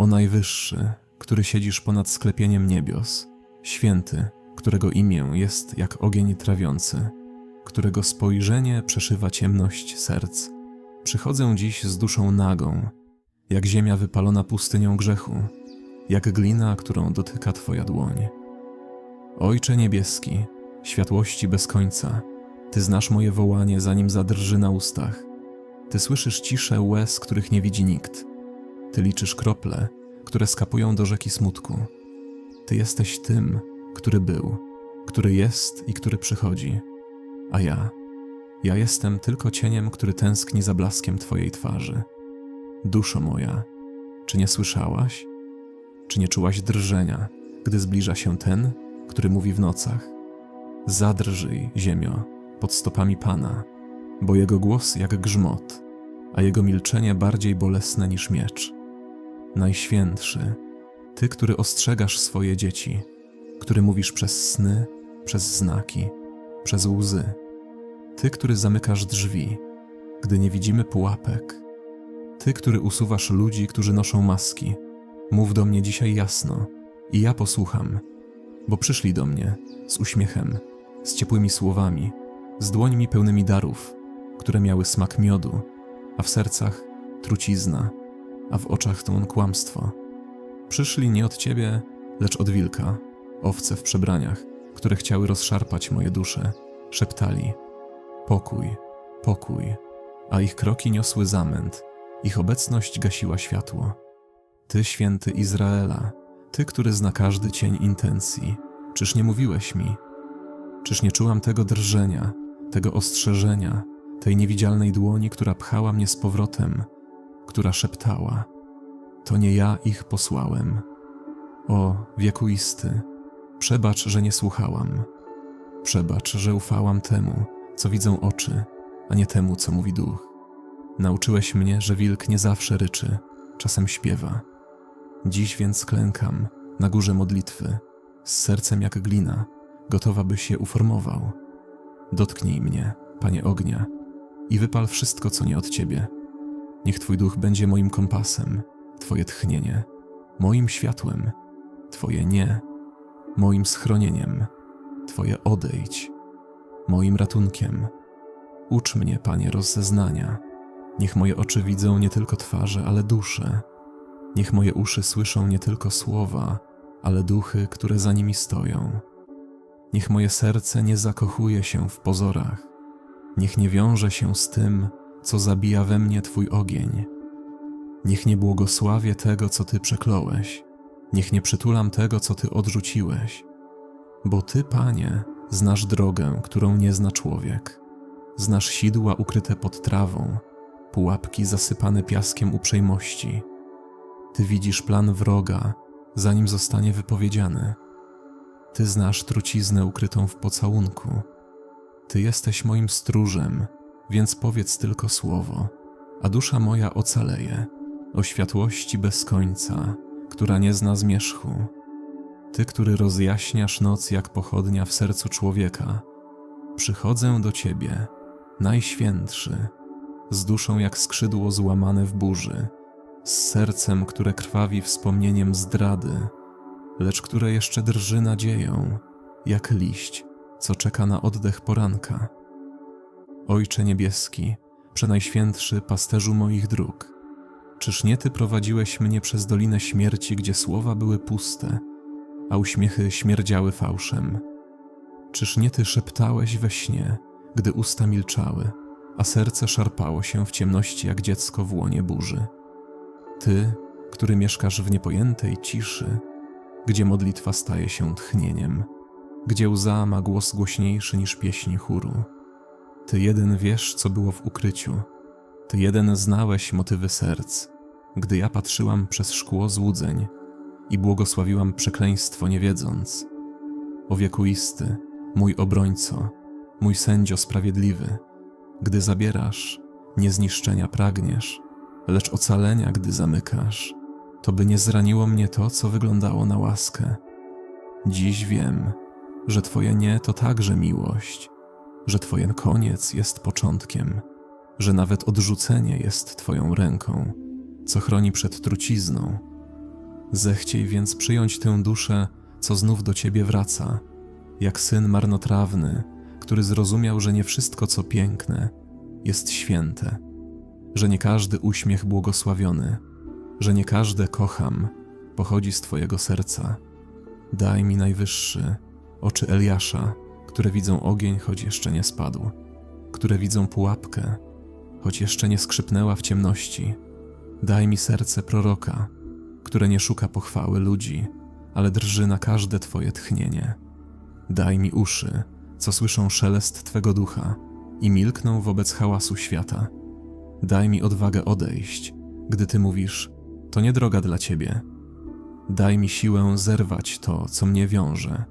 O Najwyższy, który siedzisz ponad sklepieniem niebios, święty, którego imię jest jak ogień trawiący, którego spojrzenie przeszywa ciemność serc. Przychodzę dziś z duszą nagą, jak ziemia wypalona pustynią grzechu, jak glina, którą dotyka Twoja dłoń. Ojcze niebieski, światłości bez końca, Ty znasz moje wołanie, zanim zadrży na ustach. Ty słyszysz ciszę łez, których nie widzi nikt. Ty liczysz krople, które skapują do rzeki smutku. Ty jesteś tym, który był, który jest i który przychodzi. A ja, ja jestem tylko cieniem, który tęskni za blaskiem Twojej twarzy. Duszo moja, czy nie słyszałaś? Czy nie czułaś drżenia, gdy zbliża się ten, który mówi w nocach? Zadrżyj, ziemio, pod stopami Pana, bo jego głos jak grzmot, a jego milczenie bardziej bolesne niż miecz. Najświętszy, Ty, który ostrzegasz swoje dzieci, który mówisz przez sny, przez znaki, przez łzy. Ty, który zamykasz drzwi, gdy nie widzimy pułapek. Ty, który usuwasz ludzi, którzy noszą maski. Mów do mnie dzisiaj jasno i ja posłucham, bo przyszli do mnie z uśmiechem, z ciepłymi słowami, z dłońmi pełnymi darów, które miały smak miodu, a w sercach trucizna, a w oczach tłon kłamstwo. Przyszli nie od ciebie, lecz od wilka, owce w przebraniach, które chciały rozszarpać moje dusze, szeptali: Pokój, pokój, a ich kroki niosły zamęt, ich obecność gasiła światło. Ty, święty Izraela, ty, który zna każdy cień intencji, czyż nie mówiłeś mi? Czyż nie czułam tego drżenia, tego ostrzeżenia, tej niewidzialnej dłoni, która pchała mnie z powrotem, która szeptała: To nie ja ich posłałem. O, wiekuisty, przebacz, że nie słuchałam. Przebacz, że ufałam temu, co widzą oczy, a nie temu, co mówi duch. Nauczyłeś mnie, że wilk nie zawsze ryczy, czasem śpiewa. Dziś więc klękam na górze modlitwy, z sercem jak glina, gotowa by się uformował. Dotknij mnie, Panie ognia, i wypal wszystko, co nie od Ciebie. Niech Twój duch będzie moim kompasem, Twoje tchnienie, moim światłem, Twoje nie, moim schronieniem, Twoje odejdź, moim ratunkiem. Ucz mnie, Panie, rozeznania. Niech moje oczy widzą nie tylko twarze, ale dusze. Niech moje uszy słyszą nie tylko słowa, ale duchy, które za nimi stoją. Niech moje serce nie zakochuje się w pozorach. Niech nie wiąże się z tym, co zabija we mnie Twój ogień. Niech nie błogosławię tego, co Ty przekląłeś. Niech nie przytulam tego, co Ty odrzuciłeś. Bo Ty, Panie, znasz drogę, którą nie zna człowiek. Znasz sidła ukryte pod trawą, pułapki zasypane piaskiem uprzejmości. Ty widzisz plan wroga, zanim zostanie wypowiedziany. Ty znasz truciznę ukrytą w pocałunku. Ty jesteś moim stróżem, więc powiedz tylko słowo, a dusza moja ocaleje o światłości bez końca, która nie zna zmierzchu. Ty, który rozjaśniasz noc jak pochodnia w sercu człowieka, przychodzę do Ciebie, Najświętszy, z duszą jak skrzydło złamane w burzy, z sercem, które krwawi wspomnieniem zdrady, lecz które jeszcze drży nadzieją, jak liść, co czeka na oddech poranka. Ojcze niebieski, przenajświętszy pasterzu moich dróg, czyż nie Ty prowadziłeś mnie przez dolinę śmierci, gdzie słowa były puste, a uśmiechy śmierdziały fałszem? Czyż nie Ty szeptałeś we śnie, gdy usta milczały, a serce szarpało się w ciemności jak dziecko w łonie burzy? Ty, który mieszkasz w niepojętej ciszy, gdzie modlitwa staje się tchnieniem, gdzie łza ma głos głośniejszy niż pieśń chóru. Ty jeden wiesz, co było w ukryciu, Ty jeden znałeś motywy serc, gdy ja patrzyłam przez szkło złudzeń i błogosławiłam przekleństwo nie wiedząc. O wiekuisty, mój obrońco, mój sędzio sprawiedliwy, gdy zabierasz, nie zniszczenia pragniesz, lecz ocalenia, gdy zamykasz, to by nie zraniło mnie to, co wyglądało na łaskę. Dziś wiem, że Twoje nie to także miłość, że Twoje koniec jest początkiem, że nawet odrzucenie jest Twoją ręką, co chroni przed trucizną. Zechciej więc przyjąć tę duszę, co znów do ciebie wraca, jak syn marnotrawny, który zrozumiał, że nie wszystko, co piękne, jest święte, że nie każdy uśmiech błogosławiony, że nie każde kocham pochodzi z Twojego serca. Daj mi najwyższy oczy Eliasza, które widzą ogień, choć jeszcze nie spadł, które widzą pułapkę, choć jeszcze nie skrzypnęła w ciemności. Daj mi serce proroka, które nie szuka pochwały ludzi, ale drży na każde Twoje tchnienie. Daj mi uszy, co słyszą szelest Twego ducha i milkną wobec hałasu świata. Daj mi odwagę odejść, gdy Ty mówisz, to nie droga dla Ciebie. Daj mi siłę zerwać to, co mnie wiąże,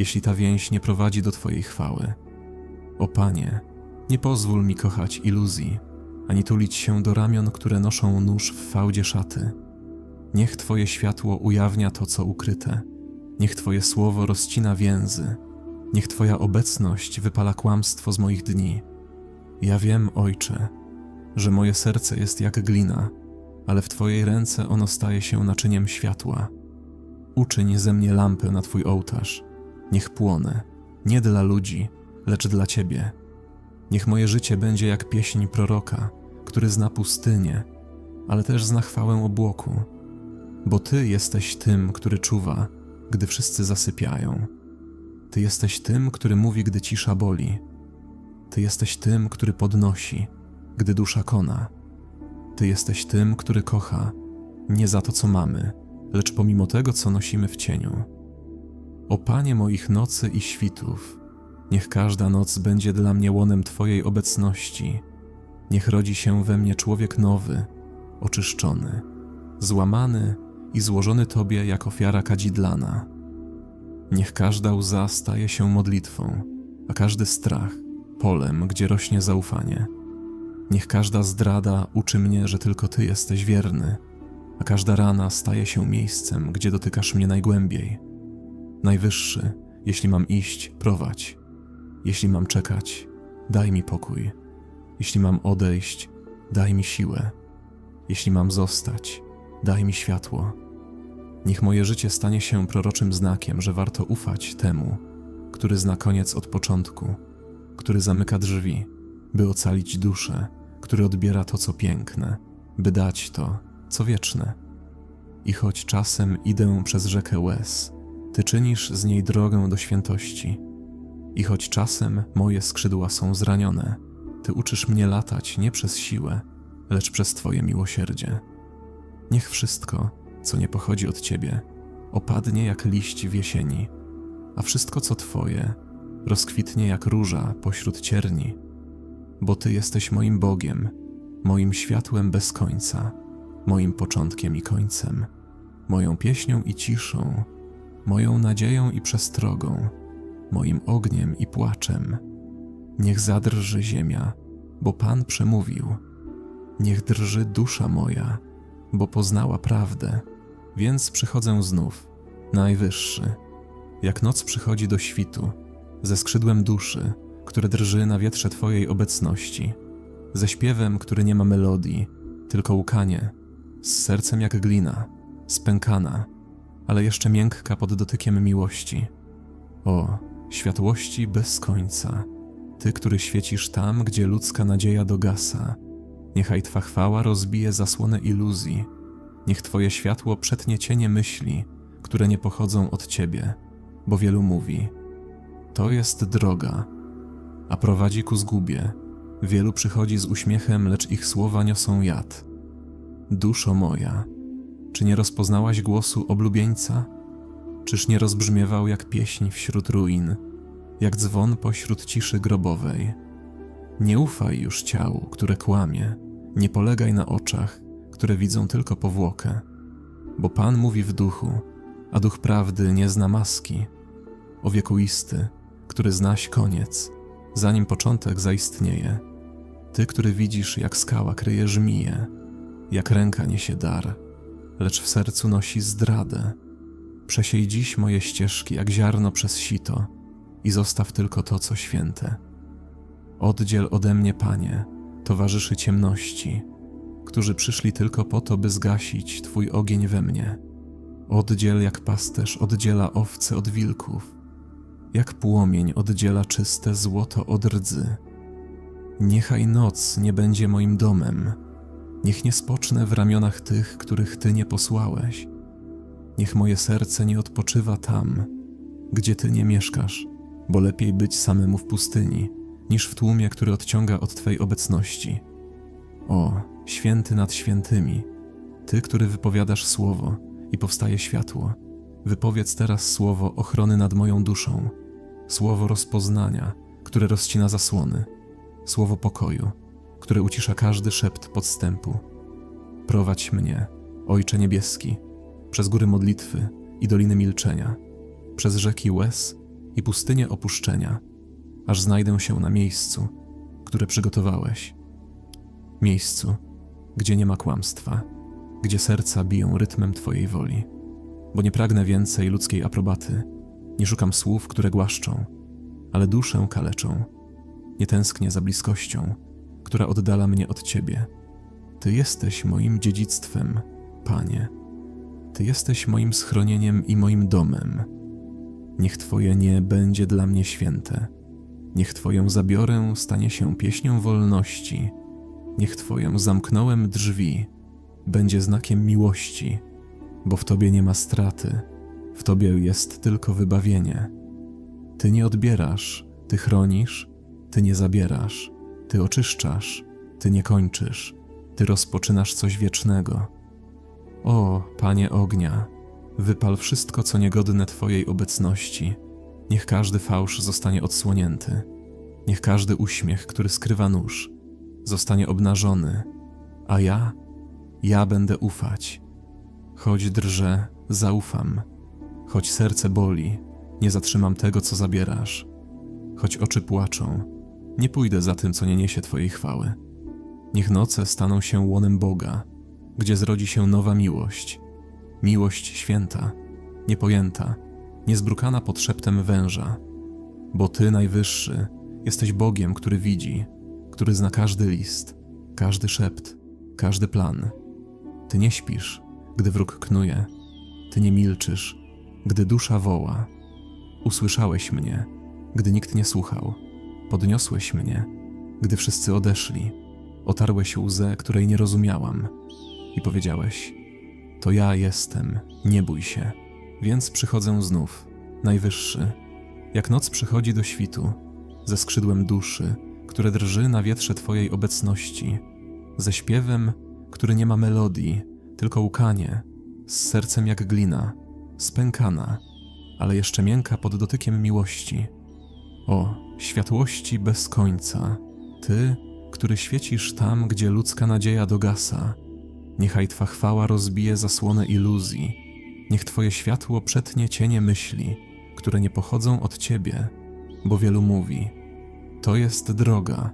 jeśli ta więź nie prowadzi do Twojej chwały. O Panie, nie pozwól mi kochać iluzji, ani tulić się do ramion, które noszą nóż w fałdzie szaty. Niech Twoje światło ujawnia to, co ukryte. Niech Twoje słowo rozcina więzy. Niech Twoja obecność wypala kłamstwo z moich dni. Ja wiem, Ojcze, że moje serce jest jak glina, ale w Twojej ręce ono staje się naczyniem światła. Uczyń ze mnie lampę na Twój ołtarz. Niech płonę, nie dla ludzi, lecz dla Ciebie. Niech moje życie będzie jak pieśń proroka, który zna pustynię, ale też zna chwałę obłoku, bo Ty jesteś tym, który czuwa, gdy wszyscy zasypiają. Ty jesteś tym, który mówi, gdy cisza boli. Ty jesteś tym, który podnosi, gdy dusza kona. Ty jesteś tym, który kocha, nie za to, co mamy, lecz pomimo tego, co nosimy w cieniu. O Panie moich nocy i świtów, niech każda noc będzie dla mnie łonem Twojej obecności. Niech rodzi się we mnie człowiek nowy, oczyszczony, złamany i złożony Tobie jak ofiara kadzidlana. Niech każda łza staje się modlitwą, a każdy strach polem, gdzie rośnie zaufanie. Niech każda zdrada uczy mnie, że tylko Ty jesteś wierny, a każda rana staje się miejscem, gdzie dotykasz mnie najgłębiej. Najwyższy, jeśli mam iść, prowadź. Jeśli mam czekać, daj mi pokój. Jeśli mam odejść, daj mi siłę. Jeśli mam zostać, daj mi światło. Niech moje życie stanie się proroczym znakiem, że warto ufać temu, który zna koniec od początku, który zamyka drzwi, by ocalić duszę, który odbiera to, co piękne, by dać to, co wieczne. I choć czasem idę przez rzekę łez, Ty czynisz z niej drogę do świętości. I choć czasem moje skrzydła są zranione, Ty uczysz mnie latać nie przez siłę, lecz przez Twoje miłosierdzie. Niech wszystko, co nie pochodzi od Ciebie, opadnie jak liść w jesieni, a wszystko, co Twoje, rozkwitnie jak róża pośród cierni, bo Ty jesteś moim Bogiem, moim światłem bez końca, moim początkiem i końcem, moją pieśnią i ciszą, moją nadzieją i przestrogą, moim ogniem i płaczem. Niech zadrży ziemia, bo Pan przemówił. Niech drży dusza moja, bo poznała prawdę. Więc przychodzę znów, najwyższy, jak noc przychodzi do świtu, ze skrzydłem duszy, które drży na wietrze Twojej obecności, ze śpiewem, który nie ma melodii, tylko łkanie, z sercem jak glina, spękana, ale jeszcze miękka pod dotykiem miłości. O, światłości bez końca, Ty, który świecisz tam, gdzie ludzka nadzieja dogasa, niechaj Twa chwała rozbije zasłonę iluzji, niech Twoje światło przetnie cienie myśli, które nie pochodzą od Ciebie, bo wielu mówi: To jest droga, a prowadzi ku zgubie. Wielu przychodzi z uśmiechem, lecz ich słowa niosą jad. Duszo moja, czy nie rozpoznałaś głosu oblubieńca? Czyż nie rozbrzmiewał jak pieśń wśród ruin, jak dzwon pośród ciszy grobowej? Nie ufaj już ciału, które kłamie, nie polegaj na oczach, które widzą tylko powłokę, bo Pan mówi w duchu, a duch prawdy nie zna maski. O wiekuisty, który znaś koniec, zanim początek zaistnieje. Ty, który widzisz, jak skała kryje żmije, jak ręka niesie dar, lecz w sercu nosi zdradę. Przesiej dziś moje ścieżki jak ziarno przez sito i zostaw tylko to, co święte. Oddziel ode mnie, Panie, towarzyszy ciemności, którzy przyszli tylko po to, by zgasić Twój ogień we mnie. Oddziel jak pasterz oddziela owce od wilków, jak płomień oddziela czyste złoto od rdzy. Niechaj noc nie będzie moim domem, niech nie spocznę w ramionach tych, których Ty nie posłałeś. Niech moje serce nie odpoczywa tam, gdzie Ty nie mieszkasz, bo lepiej być samemu w pustyni, niż w tłumie, który odciąga od Twej obecności. O, święty nad świętymi, Ty, który wypowiadasz słowo i powstaje światło, wypowiedz teraz słowo ochrony nad moją duszą, słowo rozpoznania, które rozcina zasłony, słowo pokoju, które ucisza każdy szept podstępu. Prowadź mnie, Ojcze Niebieski, przez góry modlitwy i doliny milczenia, przez rzeki łez i pustynię opuszczenia, aż znajdę się na miejscu, które przygotowałeś. Miejscu, gdzie nie ma kłamstwa, gdzie serca biją rytmem Twojej woli. Bo nie pragnę więcej ludzkiej aprobaty, nie szukam słów, które głaszczą, ale duszę kaleczą. Nie tęsknię za bliskością, która oddala mnie od Ciebie. Ty jesteś moim dziedzictwem, Panie. Ty jesteś moim schronieniem i moim domem. Niech Twoje nie będzie dla mnie święte. Niech Twoją zabiorę stanie się pieśnią wolności. Niech Twoją zamknąłem drzwi będzie znakiem miłości, bo w Tobie nie ma straty, w Tobie jest tylko wybawienie. Ty nie odbierasz, Ty chronisz, Ty nie zabierasz, Ty oczyszczasz, Ty nie kończysz, Ty rozpoczynasz coś wiecznego. O, Panie ognia, wypal wszystko, co niegodne Twojej obecności. Niech każdy fałsz zostanie odsłonięty. Niech każdy uśmiech, który skrywa nóż, zostanie obnażony. A ja, ja będę ufać. Choć drżę, zaufam. Choć serce boli, nie zatrzymam tego, co zabierasz. Choć oczy płaczą, nie pójdę za tym, co nie niesie Twojej chwały. Niech noce staną się łonem Boga, gdzie zrodzi się nowa miłość. Miłość święta, niepojęta, niezbrukana pod szeptem węża. Bo Ty, Najwyższy, jesteś Bogiem, który widzi, który zna każdy list, każdy szept, każdy plan. Ty nie śpisz, gdy wróg knuje, Ty nie milczysz, gdy dusza woła. Usłyszałeś mnie, gdy nikt nie słuchał. Podniosłeś mnie, gdy wszyscy odeszli. Otarłeś łzę, której nie rozumiałam. I powiedziałeś: To ja jestem, nie bój się. Więc przychodzę znów, najwyższy, jak noc przychodzi do świtu, ze skrzydłem duszy, które drży na wietrze Twojej obecności, ze śpiewem, który nie ma melodii, tylko łkanie, z sercem jak glina, spękana, ale jeszcze miękka pod dotykiem miłości. O, światłości bez końca, Ty, który świecisz tam, gdzie ludzka nadzieja dogasa, niechaj Twa chwała rozbije zasłonę iluzji, niech Twoje światło przetnie cienie myśli, które nie pochodzą od Ciebie, bo wielu mówi, to jest droga,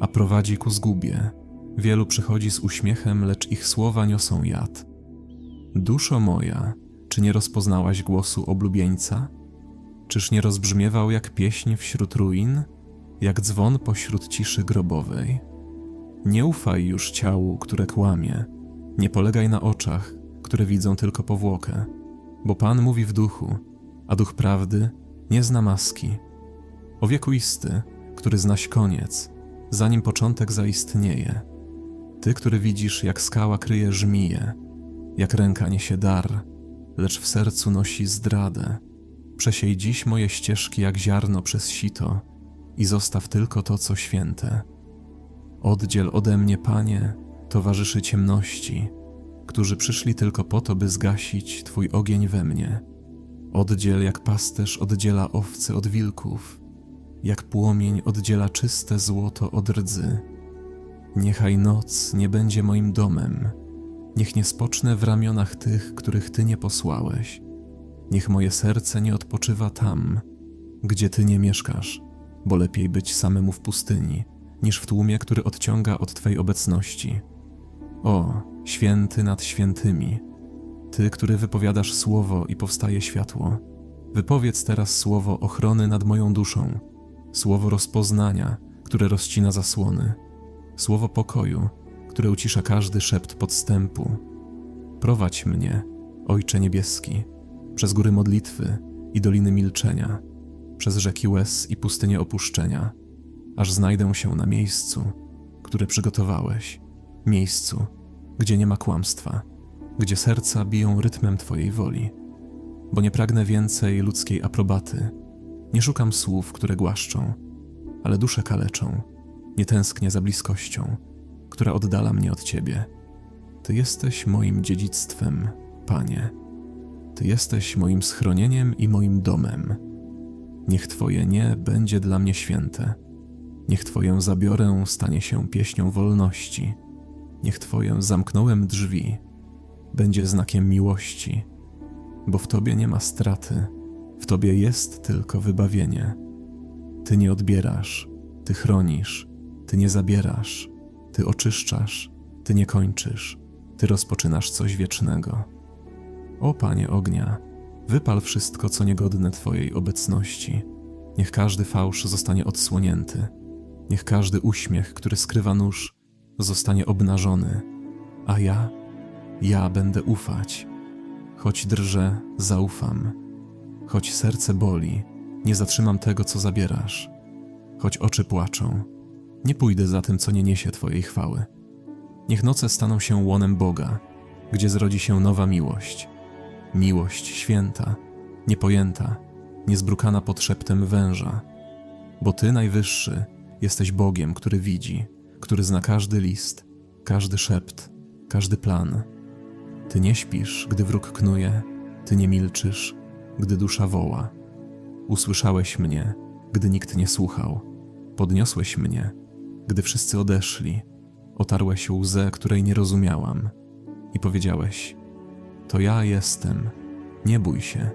a prowadzi ku zgubie. Wielu przychodzi z uśmiechem, lecz ich słowa niosą jad. Duszo moja, czy nie rozpoznałaś głosu oblubieńca? Czyż nie rozbrzmiewał jak pieśń wśród ruin, jak dzwon pośród ciszy grobowej? Nie ufaj już ciału, które kłamie, nie polegaj na oczach, które widzą tylko powłokę, bo Pan mówi w duchu, a duch prawdy nie zna maski. O wiekuisty, który znaś koniec, zanim początek zaistnieje. Ty, który widzisz, jak skała kryje żmije, jak ręka niesie dar, lecz w sercu nosi zdradę. Przesiej dziś moje ścieżki jak ziarno przez sito i zostaw tylko to, co święte. Oddziel ode mnie, Panie, towarzyszy ciemności, którzy przyszli tylko po to, by zgasić Twój ogień we mnie. Oddziel jak pasterz oddziela owce od wilków, jak płomień oddziela czyste złoto od rdzy. Niechaj noc nie będzie moim domem, niech nie spocznę w ramionach tych, których Ty nie posłałeś. Niech moje serce nie odpoczywa tam, gdzie Ty nie mieszkasz, bo lepiej być samemu w pustyni, niż w tłumie, który odciąga od Twej obecności. O, święty nad świętymi, Ty, który wypowiadasz słowo i powstaje światło, wypowiedz teraz słowo ochrony nad moją duszą, słowo rozpoznania, które rozcina zasłony, słowo pokoju, które ucisza każdy szept podstępu. Prowadź mnie, Ojcze Niebieski, przez góry modlitwy i doliny milczenia, przez rzeki łez i pustynię opuszczenia, aż znajdę się na miejscu, które przygotowałeś, miejscu, gdzie nie ma kłamstwa, gdzie serca biją rytmem Twojej woli. Bo nie pragnę więcej ludzkiej aprobaty, nie szukam słów, które głaszczą, ale duszę kaleczą, nie tęsknię za bliskością, która oddala mnie od Ciebie. Ty jesteś moim dziedzictwem, Panie. Ty jesteś moim schronieniem i moim domem. Niech Twoje nie będzie dla mnie święte. Niech Twoją zabiorę stanie się pieśnią wolności. Niech Twoje zamknąłem drzwi będzie znakiem miłości, bo w Tobie nie ma straty, w Tobie jest tylko wybawienie. Ty nie odbierasz, Ty chronisz, Ty nie zabierasz, Ty oczyszczasz, Ty nie kończysz, Ty rozpoczynasz coś wiecznego. O Panie ognia, wypal wszystko, co niegodne Twojej obecności. Niech każdy fałsz zostanie odsłonięty. Niech każdy uśmiech, który skrywa nóż, zostanie obnażony. A ja, ja będę ufać. Choć drżę, zaufam. Choć serce boli, nie zatrzymam tego, co zabierasz. Choć oczy płaczą, nie pójdę za tym, co nie niesie Twojej chwały. Niech noce staną się łonem Boga, gdzie zrodzi się nowa miłość. Miłość święta, niepojęta, niezbrukana pod szeptem węża. Bo Ty, Najwyższy, jesteś Bogiem, który widzi, który zna każdy list, każdy szept, każdy plan. Ty nie śpisz, gdy wróg knuje, Ty nie milczysz, gdy dusza woła. Usłyszałeś mnie, gdy nikt nie słuchał. Podniosłeś mnie, gdy wszyscy odeszli. Otarłeś łzę, której nie rozumiałam. I powiedziałeś: To ja jestem, nie bój się.